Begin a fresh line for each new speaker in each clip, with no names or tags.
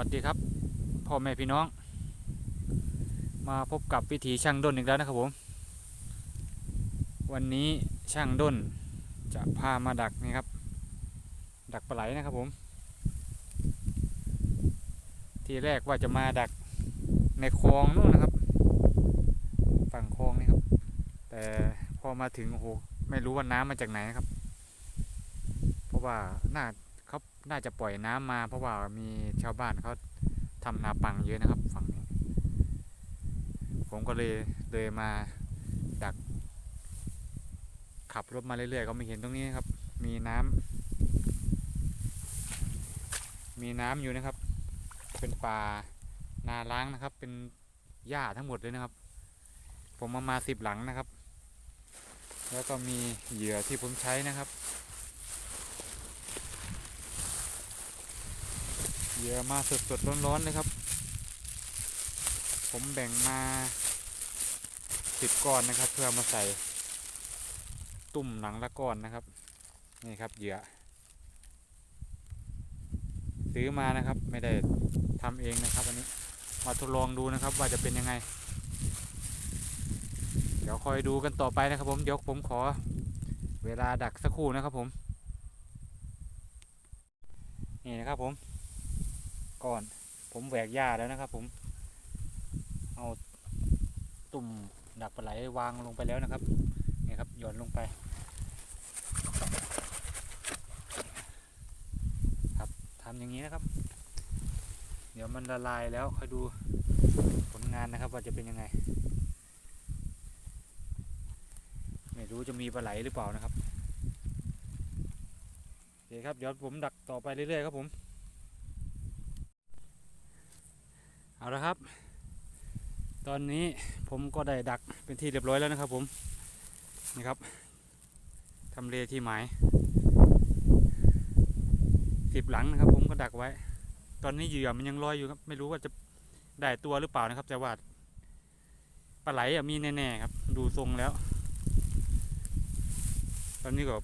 วัสดีครับพ่อแม่พี่น้อง มาพบกับวิถีช่างด้นอีกแล้วนะครับผม วันนี้ช่างด้นจะพามาดักนี่ครับ ดักปลาไหลนะครับผม ทีแรกว่าจะมาดักในคลองนู่นนะครับ ฝั่งคลองนี่ครับ แต่พอมาถึงโอ้โหไม่รู้ว่าน้ำมาจากไหนนครับ เพราะว่าหน่าเขา น่าจะปล่อยน้ำมาเพราะว่ามีชาวบ้านเขาทำนาปังเยอะนะครับ ฝั่งนี้ ผมก็เลยเลยมาดัก ขับรถมาเรื่อยๆ ก็ไม่เห็นตรงนี้ครับ มีน้ำมีน้ำอยู่นะครับ เป็นป่านาล้างนะครับ เป็นหญ้าทั้งหมดเลยนะครับ ผมมามาสิบหลังนะครับ แล้วก็มีเหยื่อที่ผมใช้นะครับ เหยื่อมาสดๆร้อนๆเลยครับ ผมแบ่งมาสิบก้อนนะครับ เพื่อมาใส่ตุ่มหลังละก้อนนะครับ นี่ครับเหยื่อ ซื้อมานะครับไม่ได้ทำเองนะครับอันนี้มาทดลองดูนะครับว่าจะเป็นยังไง เดี๋ยวคอยดูกันต่อไปนะครับผมเดี๋ยวผมขอเวลาดักสักครู่นะครับผม นี่นะครับผม ก่อน ผมแหวกหญ้าแล้วนะครับ ผม เอาตุ่มดักปลาไหลวางลงไปแล้วนะครับนี่ครับหย่อนลงไป ครับทำอย่างนี้นะครับ เดี๋ยวมันละลายแล้วค่อยดูผลงานนะครับ ว่าจะเป็นยังไง ไม่รู้จะมีปลาไหลหรือเปล่านะครับโอเคครับเดี๋ยวผมดักต่อไปเรื่อยๆครับผม เอาละครับ ตอนนี้ผมก็ได้ดักเป็นที่เรียบร้อยแล้วนะครับผม นี่ครับทำเลที่หมายสิบหลังนะครับ ผมก็ดักไว้ ตอนนี้เหยื่อมันยังลอยอยู่ครับ ไม่รู้ว่าจะได้ตัวหรือเปล่านะครับแต่ว่าปลาไหลมีแน่ๆครับ ดูทรงแล้ว ตอนนี้ก็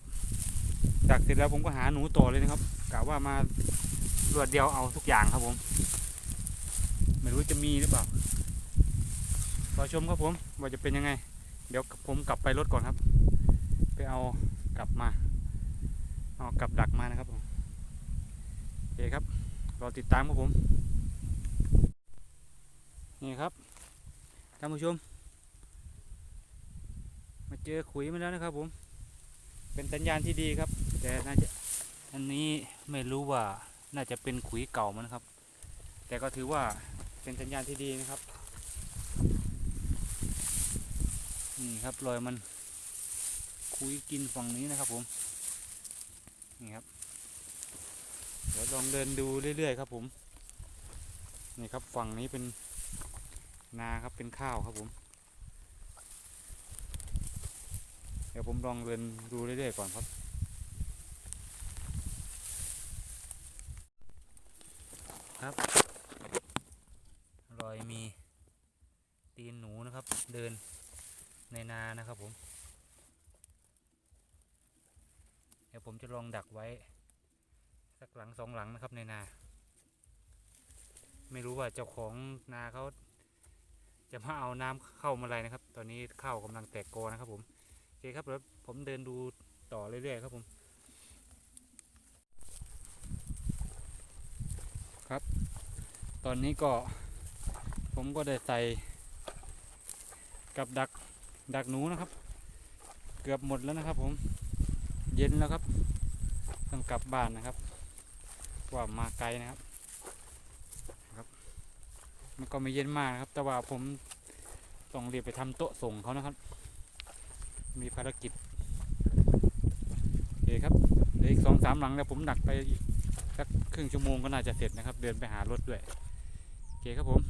ดักเสร็จแล้วผมก็หาหนูต่อเลยนะครับกะว่ามารวดเดียวเอาทุกอย่างครับผม จะมีหรือเปล่ารอชมครับผมว่าจะเป็นยังไง เดี๋ยวผมกลับไปรถก่อนครับ ไปเอากลับมา เอากลับดักมานะครับผมโอเคครับรอติดตามครับผม นี่ครับท่านผู้ชม มาเจอขุยมาแล้วนะครับผม เป็นสัญญาณที่ดีครับ แต่น่าจะอันนี้ไม่รู้ว่าน่าจะเป็นขุยเก่ามันนครับ แต่ก็ถือว่า เป็นสัญญาณที่ดีนะครับ นี่ครับรอยมันคุยกินฝั่งนี้นะครับผม นี่ครับ เดี๋ยวลองเดินดูเรื่อยๆครับผม นี่ครับฝั่งนี้เป็นนาครับเป็นข้าวครับผม เดี๋ยวผมลองเดินดูเรื่อยๆก่อนครับครับรอยมีตีนหนูนะครับ เดินในนานะครับผม เดี๋ยวผมจะลองดักไว้ สักหลังสองหลังนะครับในนา ไม่รู้ว่าเจ้าของนาเขาจะมาเอาน้ำเข้ามาอะไรนะครับ ตอนนี้ข้าวกำลังแตกโกนะครับผมโอเคครับเดี๋ยวผมเดินดูต่อเรื่อยๆครับผม ครับ ตอนนี้ก็ผมก็ได้ใส่ กับดักดักหนูนะครับ เกือบหมดแล้วนะครับ ผม เย็นแล้วครับต้องกลับบ้านนะครับว่ามาไกลนะครับครับ มันก็ไม่เย็นมากนะครับ แต่ว่าผมต้องเรียบไปทำโต๊ะส่งเขานะครับ มีภารกิจโอเคครับเหลืออีกสองสามหลังแล้วผมดักไปอีกสักครึ่งชั่วโมงก็น่าจะเสร็จนะครับ เดินไปหารถด้วยโอเคครับผม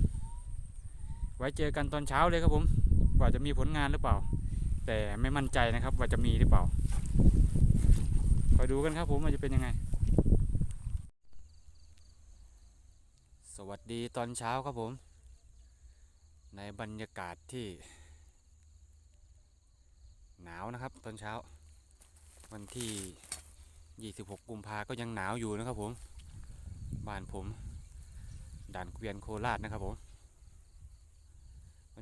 ไว้เจอกันตอนเช้าเลยครับผม ว่าจะมีผลงานหรือเปล่า แต่ไม่มั่นใจนะครับว่าจะมีหรือเปล่าคอยดูกันครับผมว่าจะเป็นยังไง สวัสดีตอนเช้าครับผม ในบรรยากาศที่ หนาวนะครับตอนเช้า วันที่ 26 กุมภาก็ยังหนาวอยู่นะครับผม บ้านผมด่านเกวียนโคราชนะครับผม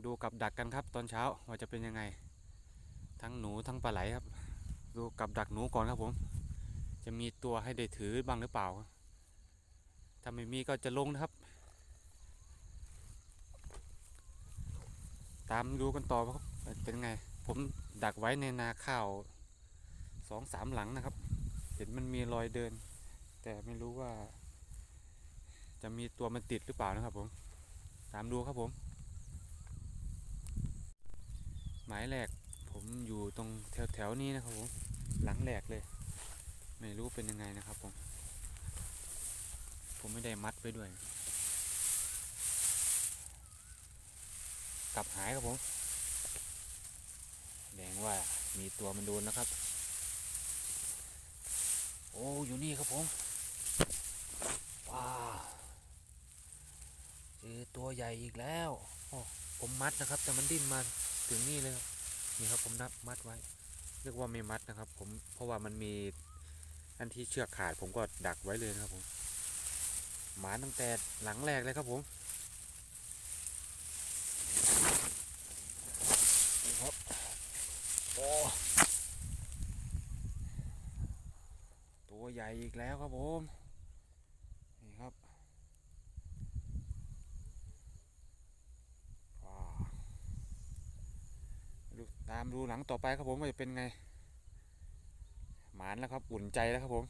มาดูกับดักกันครับตอนเช้าว่าจะเป็นยังไง ทั้งหนูทั้งปลาไหลครับ ดูกับดักหนูก่อนครับผม จะมีตัวให้ได้ถือบ้างหรือเปล่า ถ้าไม่มีก็จะลงนะครับ ตามดูกันต่อครับเป็นไง ผมดักไว้ในนาข้าวสองสามหลังนะครับ เห็นมันมีรอยเดิน แต่ไม่รู้ว่า จะมีตัวมันติดหรือเปล่านะครับผม ตามดูครับผม หมายแรกผมอยู่ตรงแถวแถวๆนี้นะครับผมหลังแรกเลย ไม่รู้เป็นยังไงนะครับผม ผมไม่ได้มัดไว้ด้วย กลับหายครับผมแดงว่ามีตัวมันโดนนะครับ โอ้อยู่นี่ครับผม ว้าวเจ อตัวใหญ่อีกแล้วโอ้ผมมัดนะครับ แต่มันดิ้นมาถึงนี่เลยครับนี่ครับผมนับมัดไว้ เรียกว่าไม่มัดนะครับ ผมเพราะว่ามันมีอันที่เชือกขาด ผมก็ดักไว้เลยนะครับผมหมาตั้งแต่หลังแรกเลยครับผมครับโอ้ตัวใหญ่อีกแล้วครับผม นี่ครับว้าว ดูหลังต่อไปครับผมว่าจะเป็นไง หมานแล้วครับ อุ่นใจแล้วครับผม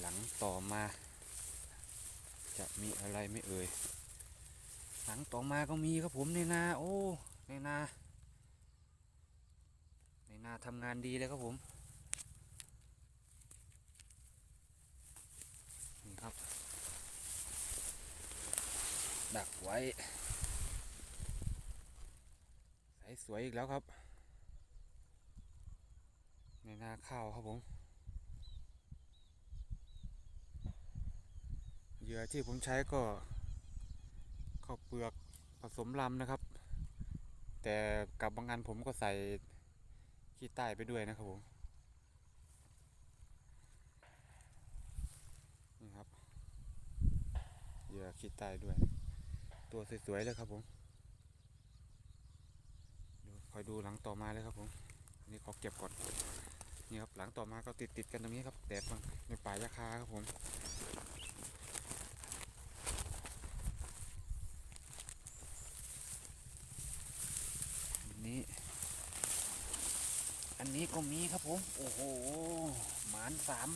หลังต่อมา จะมีอะไรไม่เอ่ย หลังต่อมาก็มีครับผมในนา โอ้ ในนา ในนาทำงานดีเลยครับผม นี่ครับ ดักไว้ สสวยอีกแล้วครับ ในนาข้าวครับผมเหยื่อที่ผมใช้ก็ข้าวเปลือกผสมลำนะครับ แต่กับบางอันผมก็ใส่ขี้ใต้ไปด้วยนะครับผมนี่ครับเหยื่อขี้ใต้ด้วย ตัวสวยๆเลยครับผม อยดูหลังต่อมาเลยครับผมนนี้ขอเก็บก่อนนี่ครับหลังต่อมาก็ติดๆกันตรงนี้ครับแดดบังในป่ายาคาครับผมนี้ อันนี้ก็มีครับผม โอ้โห หมานสาม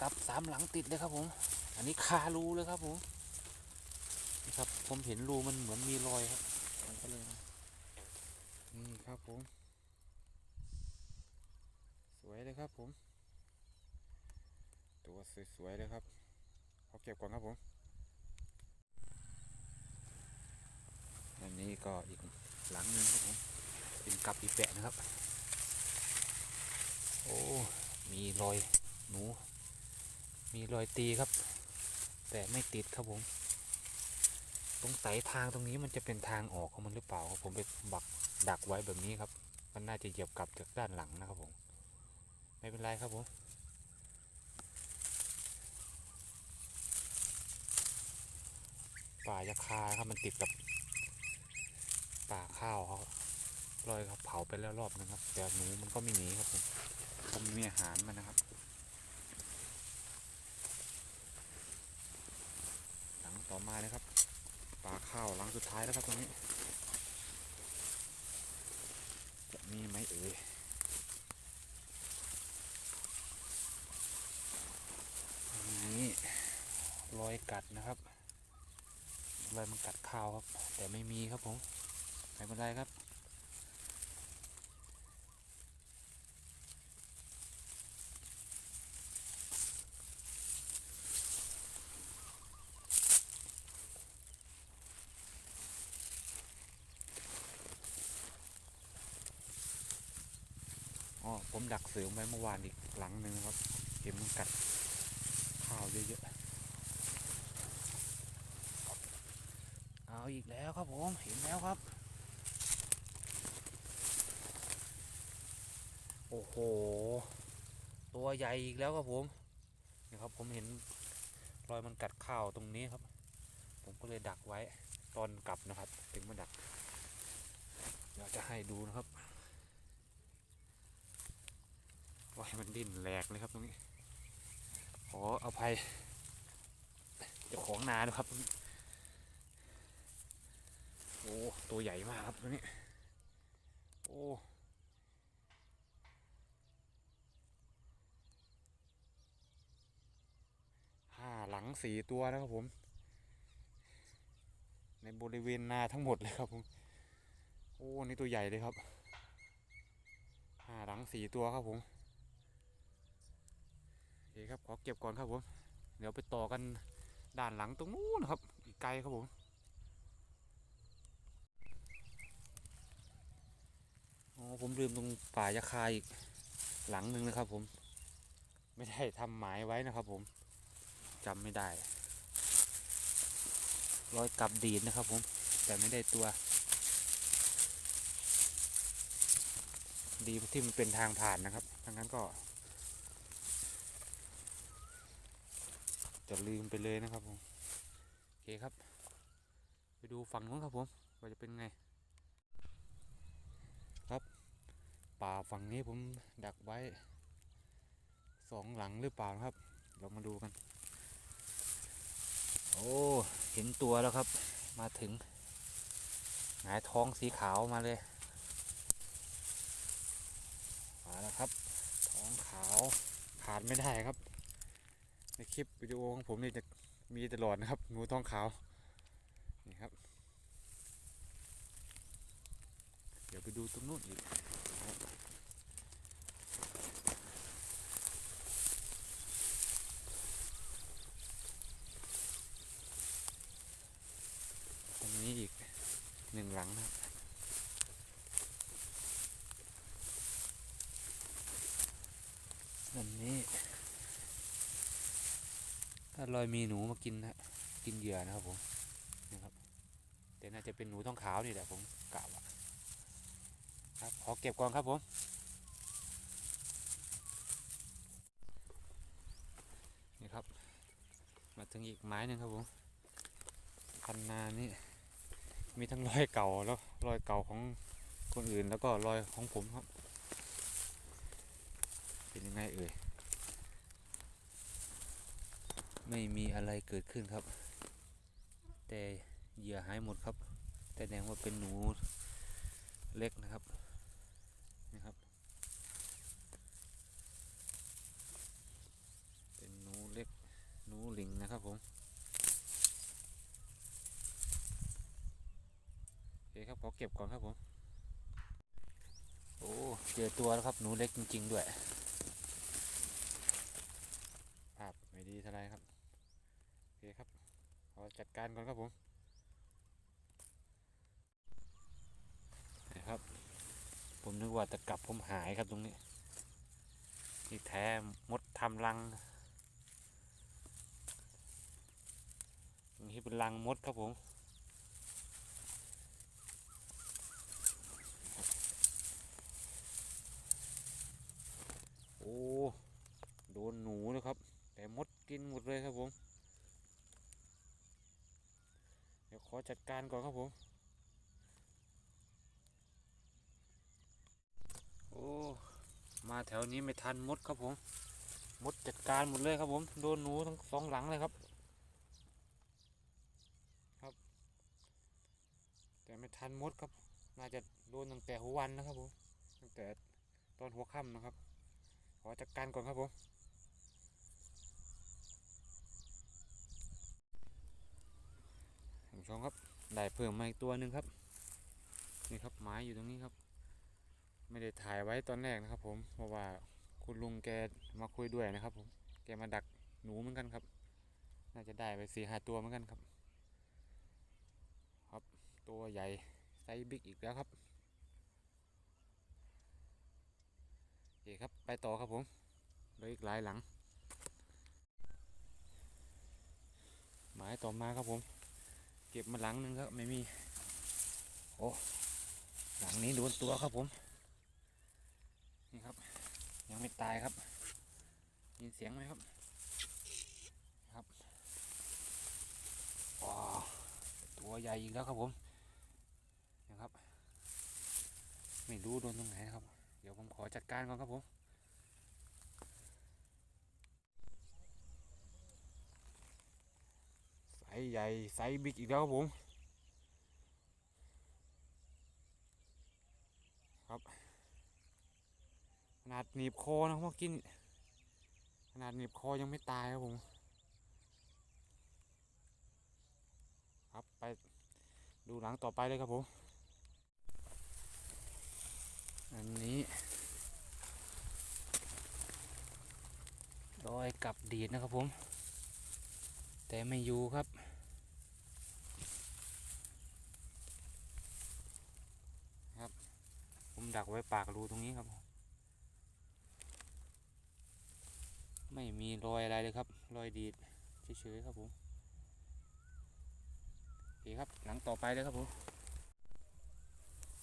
กับสามหลังติดเลยครับผม อันนี้คารูเลยครับผม นี่ครับ ผมเห็นรูมันเหมือนมีรอยครับผมก็เลย ครับผม สวยเลยครับผม ตัวสวยๆเลยครับเอาเก็บก่อนครับผมอันนี้ก็อีกหลังหนึ่งครับผมเป็นกับอีแปะนะครับ โอ้มีรอยหนู มีรอยตีครับ แต่ไม่ติดครับผม ตรงสายทางตรงนี้มันจะเป็นทางออกของมันหรือเปล่าครับผมไปบักดักไว้แบบนี้ครับ มันน่าจะเหยียบกลับจากด้านหลังนะครับผม ไม่เป็นไรครับผมป่ายาคาครับมันติดกับป่าข้าวเขาลอยครับเผาไปแล้วรอบนึงครับ แต่หนูมันก็ไม่หนีครับผมผมมีอาหารมันนะครับ หลังต่อมาเลยครับ ปลาข้าวลังสุดท้ายแล้วครับตรงนี้ จะมีไหมเอ่ยอันนี้รอยกัดนะครับรอยมันกัดข้าวครับ แต่ไม่มีครับผมไม่เป็นไรครับ ดักเสือไว้เมื่อวานอีกหลังหนึ่งครับเห็นมันกัดข้าวเยอะๆ เอาอีกแล้วครับผม เห็นแล้วครับ โอ้โห ตัวใหญ่อีกแล้วครับผมนะครับผมเห็นรอยมันกัดข้าวตรงนี้ครับ ผมก็เลยดักไว้ตอนกลับนะครับ ถึงมาดัก เดี๋ยวจะให้ดูนะครับ ว่าให้มันดิ้นแหลกเลยครับตรงนี้ขออภัยเจ้าของนาด้วยครับตรงนี้โอ้ตัวใหญ่มากครับตรงนี้โอ้ห้าหลังสี่ตัวนะครับผม ในบริเวณนาทั้งหมดเลยครับผมโอ้นี่ตัวใหญ่เลยครับห้าหลังสี่ตัวครับผม เคครับขอเก็บก่อนครับผม เดี๋ยวไปต่อกันด้านหลังตรงนู้นนะครับ อีกไกลครับผมอ๋อผมลืมตรงป่ายาคาอีกหลังหนึ่งนะครับ ผม ไม่ได้ทำหมายไว้นะครับ ผมจำไม่ได้รอยกับดีดนะครับ ผม แต่ไม่ได้ตัว ดีที่มันเป็นทางผ่านนะครับดังนั้นก็ จะลืมไปเลยนะครับผมโอเคครับ ไปดูฝั่งนู้นครับผมว่าจะเป็นไง ครับ ป่าฝั่งนี้ผมดักไว้สองหลังหรือเปล่านะครับ เรามาดูกัน โอ้เห็นตัวแล้วครับ มาถึงหงายท้องสีขาวมาเลยมาแล้วครับ ท้องขาวขาดไม่ได้ครับ ในคลิปวิดีโอของผมนี่จะมีตลอดนะครับหนูท้องขาวนี่ครับ เดี๋ยวไปดูตรงนู้นอีกตรงนี้อีกหนึ่งหลังนะครับ อันนี้ ถ้า ลอยมีหนูมากินนะกินเหยื่อนะครับผมนะครับแต่น่าจะเป็นหนูท้องขาวนี่แหละผมกะว่าครับขอเก็บก่อนครับผมนี่ครับ มาถึงอีกไม้หนึ่งครับผมคันนานี่มีทั้งรอยเก่าแล้วรอยเก่าของคนอื่นแล้วก็รอยของผมครับ เป็นยังไงเอ่ย ไม่มีอะไรเกิดขึ้นครับ แต่เหยื่อหายหมดครับ แต่แสดงว่าเป็นหนูเล็กนะครับนี่ครับ เป็นหนูเล็กหนูหลิงนะครับผมโอเคครับขอเก็บก่อนครับผมโอ้เจอตัวแล้วครับหนูเล็กจริง ๆ ด้วย ภาพไม่ดีเท่าไรครับ โอเคครับขอ จัดการก่อนครับผมนะครับ ผมนึกว่าจะกลับผมหายครับตรงนี้ที่แท้มดทำรังตรงนี้เป็นรังมดครับผมโอ้โดนหนูนะครับ แต่มดกินหมดเลยครับผม เดี๋ยวข อจัดการก่อนครับผม โอ้ มาแถวนี้ไม่ทันมดครับผม มดจัดการหมดเลยครับผม โดนหนูทั้งสองหลังเลยครับ ครับ แต่ไม่ทันมดครับ น่าจะโดนตั้งแต่หัววันนะครับผม ตั้งแต่ตอนหัวค่ำนะครับ ขอจัดการก่อนครับผม ท่าน ผู้ชมครับ ได้เพิ่มมาอีกตัวหนึ่งครับ นี่ครับไม้อยู่ตรงนี้ครับ ไม่ได้ถ่ายไว้ตอนแรกนะครับ ผม เพราะว่าคุณลุงแกมาคุยด้วยนะครับ ผม แกมาดักหนูเหมือนกันครับ น่าจะได้ไปสี่ห้าตัวเหมือนกันครับ ครับ ตัวใหญ่ไซส์บิ๊กอีกแล้วครับโอเคครับ ไปต่อครับผมเหลืออีกหลายหลัง หมายต่อมาครับผม เก็บมาหลังนึงครับไม่มี โอ้หลังนี้โดนตัวครับผม นี่ครับ ยังไม่ตายครับ ยินเสียงไหมครับ ครับอ๋ตัวใหญ่อีกแล้วครับผมนะครับ ไม่รู้โดนตรงไหนครับ เดี๋ยวผมขอจัดการก่อนครับผม ใหญ่ไซส์บิ๊กอีกแล้วครับผม ครับ ขนาดหนีบคอนะเมื่อกี้นี่ขนาดหนีบคอยังไม่ตายครับผม ครับไปดูหลังต่อไปเลยครับผม อันนี้รอยกับดีดนะครับผม แต่ไม่อยู่ครับ ผม ดักไว้ปากรูตรงนี้ครับ ไม่มีรอยอะไรเลยครับ รอยดีดเฉยๆครับผมโอเคครับ หลังต่อไปเลยครับผม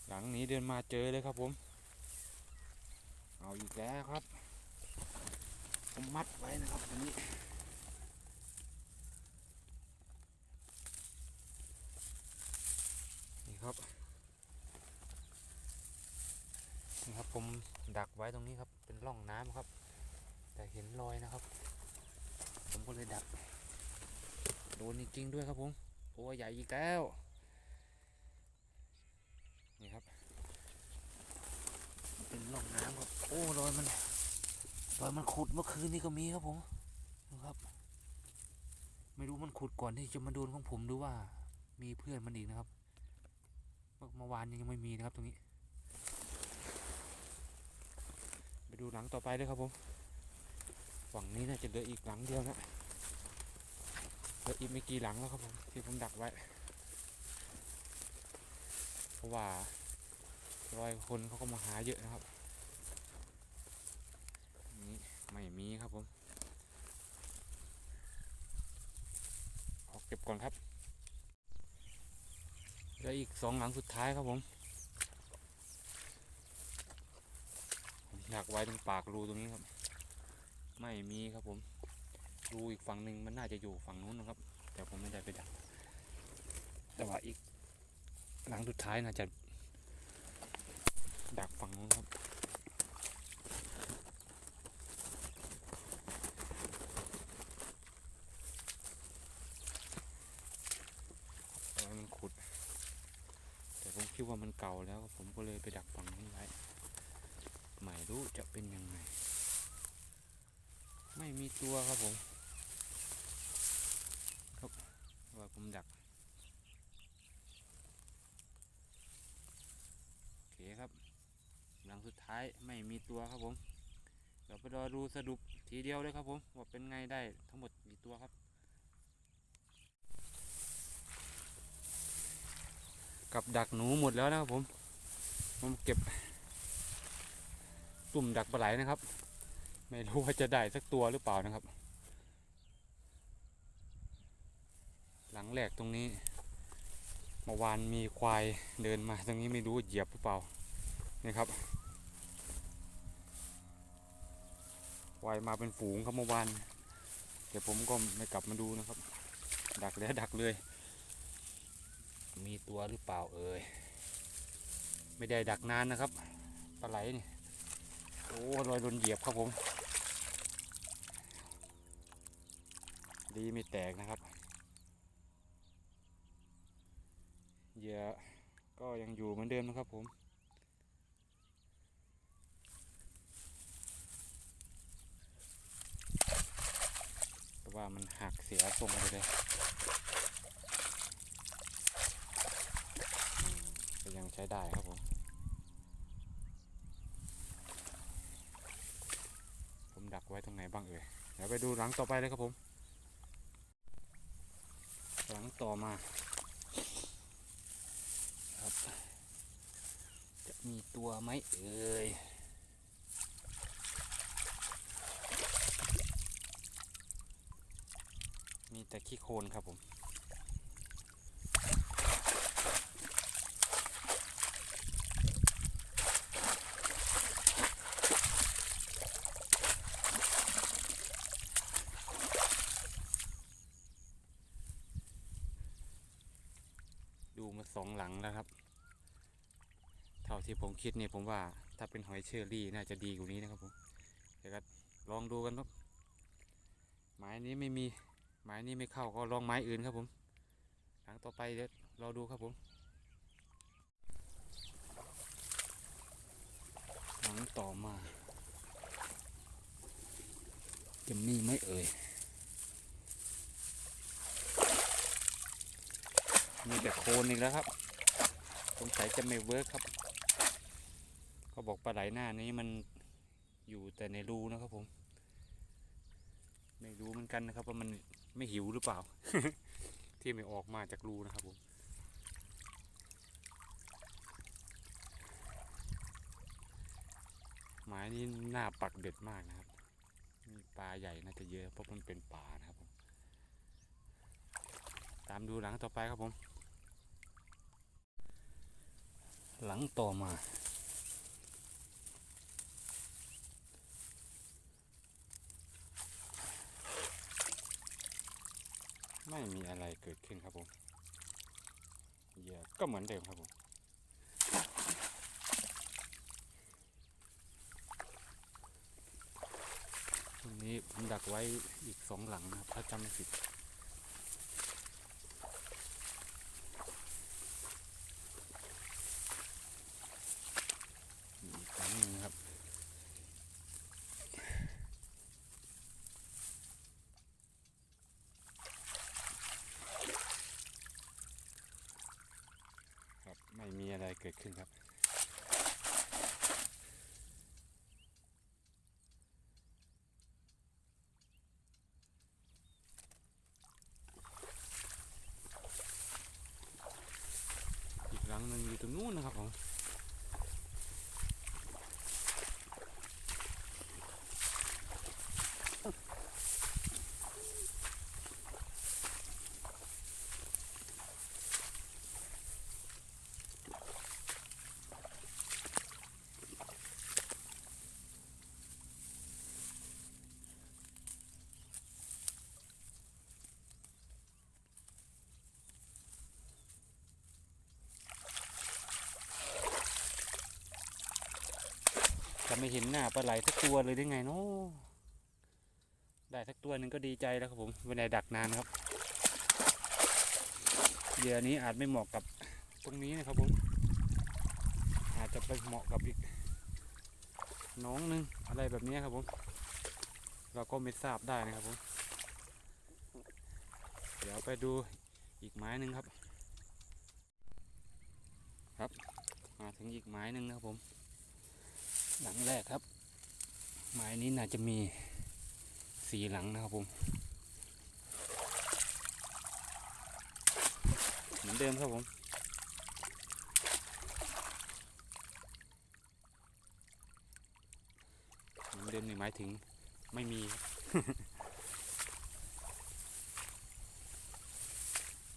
หลังนี้เดินมาเจอเลยครับผม เอาอีกแล้วครับ ผมมัดไว้นะครับอันนี้นี่ครับ นี่ ครับ ผมดักไว้ตรงนี้ครับ เป็นร่องน้ำครับ แต่เห็นรอยนะครับ ผมก็เลยดัก โดนจริงๆด้วยครับผมตัวใหญ่อีกแล้วนี่ครับ เป็นร่องน้ำครับโอ้รอยมันรอยมันขุดเมื่อคืนนี้ก็มีครับผมนะครับ ไม่รู้มันขุดก่อนที่จะมาโดนของผมหรือว่า มีเพื่อนมันอีกนะครับเมื่อวานยังไม่มีนะครับตรงนี้ ไป ดูหลังต่อไปเลยครับผมฝั่งนี้น่าจะเหลืออีกหลังเดียวนะเหลืออีกไม่กี่หลังแล้วครับผมที่ผมดักไว้ เพราะว่ารอยคนเขาก็มาหาเยอะนะครับนี่ไม่มีครับผมออกเก็บก่อนครับแล้วอีกสองหลังสุดท้ายครับผม อยากไว้ตรงปากรูตรงนี้ครับ ไม่มีครับผม รูอีกฝั่งหนึ่งมันน่าจะอยู่ฝั่งนู้นนะครับ แต่ผมไม่ได้ไปดัก แต่ว่าอีกหลังสุดท้ายน่าจะ ดักฝั่งนู้นครับมันขุด แต่ผมคิดว่ามันเก่าแล้วผมก็เลยไปดักฝั่งนู้นไว้ ไม่รู้จะเป็นยังไง ไม่มีตัวครับผมครับว่าผมดัก โอเคครับหลังสุดท้ายไม่มีตัวครับผมเดี๋ยวไปรอดูสรุปทีเดียวเลยครับผมว่าเป็นไงได้ทั้งหมดกี่ตัวครับกับดักหนูหมดแล้วนะครับผม ผมเก็บ ตุ่มดักปลาไหลนะครับ ไม่รู้ว่าจะได้สักตัวหรือเปล่านะครับ หลังแรกตรงนี้เมื่อวานมีควายเดินมาตรงนี้ไม่รู้เหยียบหรือเปล่านี่ครับควายมาเป็นฝูงครับเมื่อวานแต่ผมก็ไม่กลับมาดูนะครับ ดักแล้วดักเลย มีตัวหรือเปล่าเอ่ยไม่ได้ดักนานนะครับปลาไหลนี่ โอ้รอยโดนเหยียบครับผม ดีไม่แตกนะครับ เหยื่อก็ยังอยู่เหมือนเดิมนะครับผมแต่ว่ามันหักเสียทรงไปเลยก็ยังใช้ได้ครับผม ผมดัก ไว้ตรงไหนบ้างเอ่ยเดี๋ยวไปดูหลังต่อไปเลยครับผม หลังต่อมาครับ จะมีตัวไหมเอ่ยมีแต่ขี้โคลนครับผม องหลังแล้วครับ เท่าที่ผม คิดเนี่ยผมว่าถ้าเป็นหอยเชอรี่น่าจะดีกว่านี้นะครับผมเดี๋ยวก็ลองดูกันครับไม้นี้ไม่มีไม้นี้ไม่เข้าก็ลองไม้อื่นครับผม หลังต่อไปเดี๋ยวรอดูครับผมหลังต่อมาจะมีไหมเอ่ยมีแต่โคนอีกแล้วครับสงสัยจะไม่เวิร์กครับ เขาบอกปลาไหลหน้านี้มันอยู่แต่ในรูนะครับผม ไม่รู้เหมือนกันนะครับว่ามันไม่หิวหรือเปล่า ที่ไม่ออกมาจากรูนะครับผมไม้นี้หน้าปักเด็ดมากนะครับ มีปลาใหญ่น่าจะเยอะเพราะมันเป็นป่านะครับผม ตามดูหลังต่อไปครับผม หลังต่อมา ไม่มีอะไรเกิดขึ้นครับผมเหยื่อก็เหมือนเดิมครับผมตรงนี้ผมดักไว้อีกสองหลังนะครับถ้าจำไม่ผิด อีกครั้งหนึงครับ ครับ ไม่มีอะไรเกิดขึ้นครับ อีกหลังห นึ่นนะครับผม จะไม่เห็นหน้าปลาไหลสักตัวเลยได้ไงเนาะได้สักตัวหนึ่งก็ดีใจแล้วครับผมเวลาดักนานครับเหยื่อนี้อาจไม่เหมาะกับตรงนี้นะครับผมอาจจะไปเหมาะกับอีกน้องหนึงอะไรแบบนี้ครับผมเราก็ไม่ทราบได้นะครับผมเดี๋ยวไปดูอีกไม้หนึ่งครับ ครับ มาถึงอีกไม้หนึ่งนะครับผม หลังแรกครับ ไม้นี้น่าจะมีสีหลังนะครับผมเหมือนเดิมครับผมเหมือนเดิมนี่หมายถึงไม่มี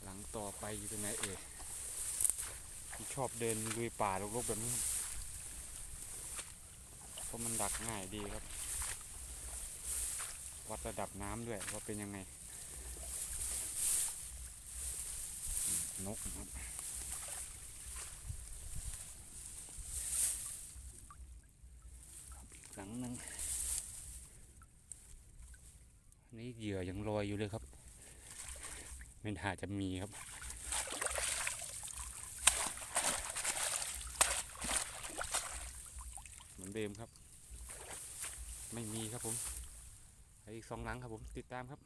หลังต่อไปอยู่ตรงไหนเอ่ยที่ชอบเดินลุยป่ารกๆแบบนี้ ราะมันดักง่ายดีครับ วัดระดับน้ำด้วยว่าเป็นยังไง นกครับหลังนึงนนี่เหยื่อยังลอยอยู่เลยครับ ไม่น่าจะมีครับเหมือนเดิมครับ ไม่มีครับผมไปอีกสองหลังครับผมติดตามครับ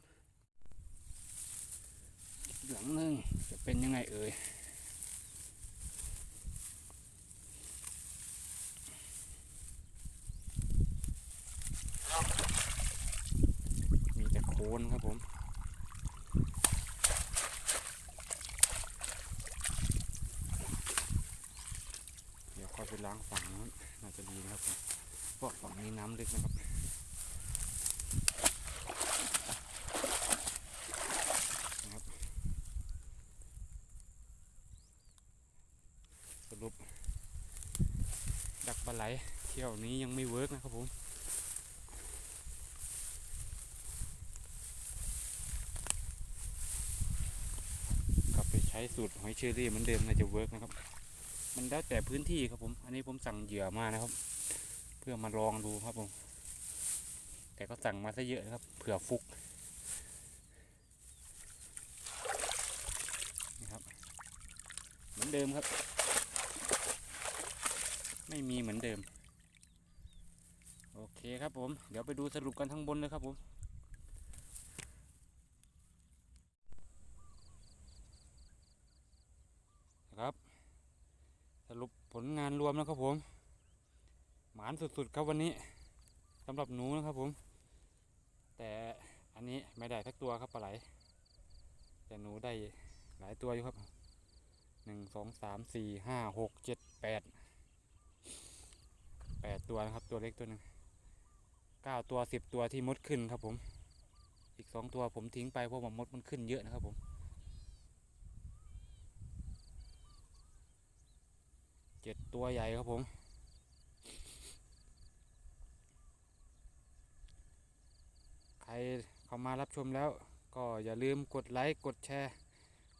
หลังหนึ่งจะเป็นยังไงเอ่ยมีแต่โคนครับผมเดี๋ยวค่อยไปล้างฝั่งนู้นน่าจะดีนะครับผมเพราะฝั่งนี้น้ำลึกนะครับนะครับ สรุป ดักปลาไหลเที่ยวนี้ยังไม่เวิร์กนะครับผม กลับไปใช้สูตรหอยเชอรี่เหมือนเดิมน่าจะเวิร์กนะครับ มันแล้วแต่พื้นที่ครับผม อันนี้ผมสั่งเหยื่อมานะครับ เพื่อมาลองดูครับผม แต่ก็สั่งมาซะเยอะนะครับ เผื่อฟุกนี่ครับ เหมือนเดิมครับ ไม่มีเหมือนเดิม คครับผม เดี๋ยวไปดูสรุปกันทั้างบนเลยครับผม นะครับ สรุปผลงานรวมนะครับผม หมานสุดๆครับวันนี้สำหรับหนูนะครับผม แต่อันนี้ไม่ได้ทักตัวครับปลาไหล แต่หนูได้หลายตัวอยู่ครับหนึ่งสองสามสี่ห้าหกเจ็ดแปดแปดตัวนะครับ ตัวเล็กตัวหนึ่ง เก้าตัวสิบตัวที่มดขึ้นครับผม อีกสองตัวผมทิ้งไปเพราะว่ามดมันขึ้นเยอะนะครับผมเจ็ดตัวใหญ่ครับผมใครเข้ามารับชมแล้ว ก็อย่าลืมกดไลค์ กดแชร์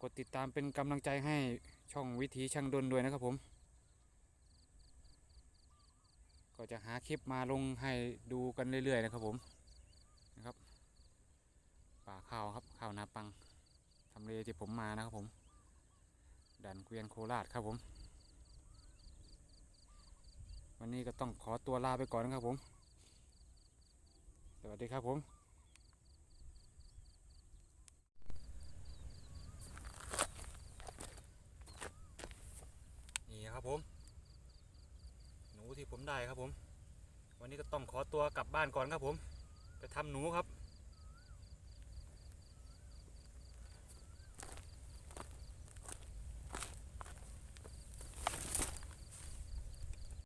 กดติดตามเป็นกำลังใจให้ช่องวิถีช่างดนด้วยนะครับผม ก็จะหาคลิปมาลงให้ดูกันเรื่อยๆนะครับผมนะครับ ป่าข้าวครับข้าวนาปังทำเลที่ผมมานะครับผมด่านเกวียนโคราชครับผม วันนี้ก็ต้องขอตัวลาไปก่อนนะครับผม สวัสดีครับผมนี่ครับผม ที่ผมได้ครับผม วันนี้ก็ต้องขอตัวกลับบ้านก่อนครับผม ไปทำหนูครับ